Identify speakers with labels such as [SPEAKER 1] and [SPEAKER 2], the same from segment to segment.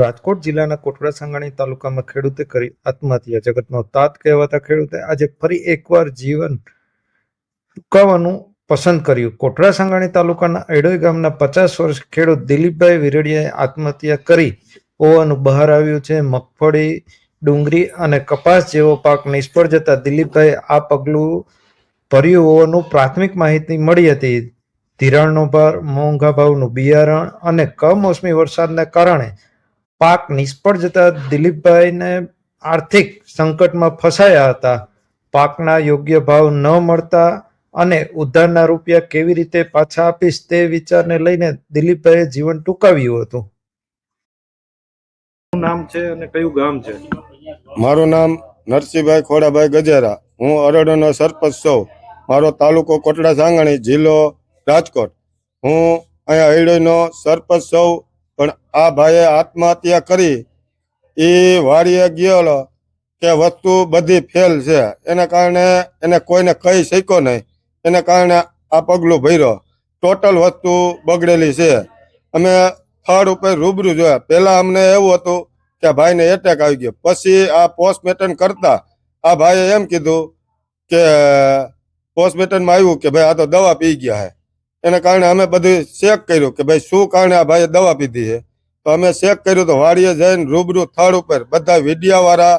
[SPEAKER 1] રાજકોટ જિલ્લાના કોટડા સાંગાણી તાલુકામાં ખેડૂતે કરી આત્મહત્યા. જગતનો તાત કહેવાતા ખેડૂતે આજે ફરી એકવાર જીવન ટૂંકાવવાનું પસંદ કર્યું. કોટડા સાંગાણી તાલુકાના એડોઈ ગામના પચાસ વર્ષ ખેડૂત દિલીપભાઈ વિરડિયાએ આત્મહત્યા કરી. હોવાનું બહાર આવ્યું છે. મગફળી, ડુંગળી અને કપાસ જેવો પાક નિષ્ફળ જતા દિલીપભાઈ આ પગલું ભર્યું હોવાનું પ્રાથમિક માહિતી મળી હતી. ધિરાણનો ભાર, મોંઘા ભાવનું બિયારણ અને કમોસમી વરસાદને કારણે પાક નિષ્ફળ જતા દિલીપભાઈને આર્થિક સંકટમાં ફસાયા હતા. પાકના યોગ્ય ભાવ ન મળતા અને ઉધારના રૂપિયા કેવી રીતે પાછા આપીશ તે વિચારને લઈને દિલીપભાઈએ જીવન ટૂંકાવ્યું હતું. નામ છે અને કયું ગામ છે?
[SPEAKER 2] મારું નામ નરસિંહભાઈ ખોડાભાઈ ગજેરા. હું અરડોનો સરપંચ છું. મારો તાલુકો કોટડા સાંગણી જિલ્લો રાજકોટ. હું અહીંયા હૈડોઈનો સરપંચ છું. પણ આ ભાઈએ આત્મહત્યા કરી. એ વાડીએ ગયેલો કે વસ્તુ બધી ફેલ છે. એના કારણે એને કોઈને કહી શક્યો નહીં. એના કારણે આ પગલું ભર્યો. ટોટલ વસ્તુ બગડેલી છે. અમે થર્ડ ઉપર રૂબરૂ જોયા. પહેલાં અમને એવું હતું કે ભાઈને એટેક આવી ગયો. પછી આ પોસ્ટમોર્ટમ કરતા આ ભાઈએ એમ કીધું કે પોસ્ટમોર્ટમમાં આવ્યું કે ભાઈ આ તો દવા પી ગયા છે એના કારણે અમે બધું ચેક કર્યું કે ભાઈ શું કારણે આ ભાઈએ દવા પીધી છે. તો અમે ચેક કર્યું તો વાડીએ જઈને રૂબરૂ થર્ડ ઉપર બધા વિડિયાવાળા,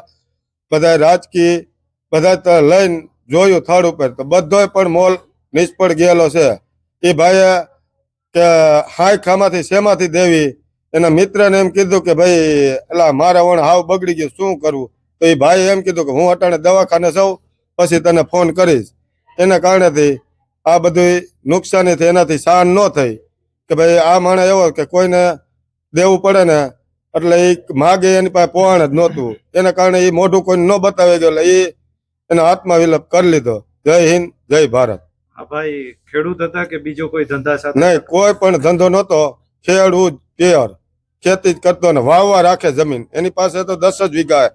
[SPEAKER 2] બધા રાજકીય, બધા લઈને જોયું થર્ડ ઉપર. તો બધોય પણ મોલ નિષ્ફળ ગયેલો છે. એ ભાઈએ કે હાય ખામાંથી શેમાંથી દેવી? એના મિત્રને એમ કીધું કે ભાઈ, એલા, મારા વણ હાવ બગડી ગયું, શું કરવું? તો એ ભાઈએ એમ કીધું કે હું અટાણે દવાખાને સૌ પછી તને ફોન કરીશ. એના કારણેથી આ બધું નુકસાની થઈ એનાથી સહન ન થઈ કે ભાઈ આ માણસ એવો કે કોઈને દેવું પડે ને એટલે એ માગે એની પાસે પોહાણ જ નહોતું. એના કારણે એ મોઢું કોઈ ન બતાવી ગયો એટલે એ એનો આત્મવિલપ કરી લીધો. જય હિન્દ જય ભારત.
[SPEAKER 1] આ ભાઈ ખેડૂત હતા કે બીજો કોઈ ધંધા સાથે
[SPEAKER 2] નહીં કોઈ પણ ધંધો નહોતો. ખેડૂત પ્યોર ખેતી જ કરતો ને વાવવા રાખે જમીન. એની પાસે તો દસ જ વીઘા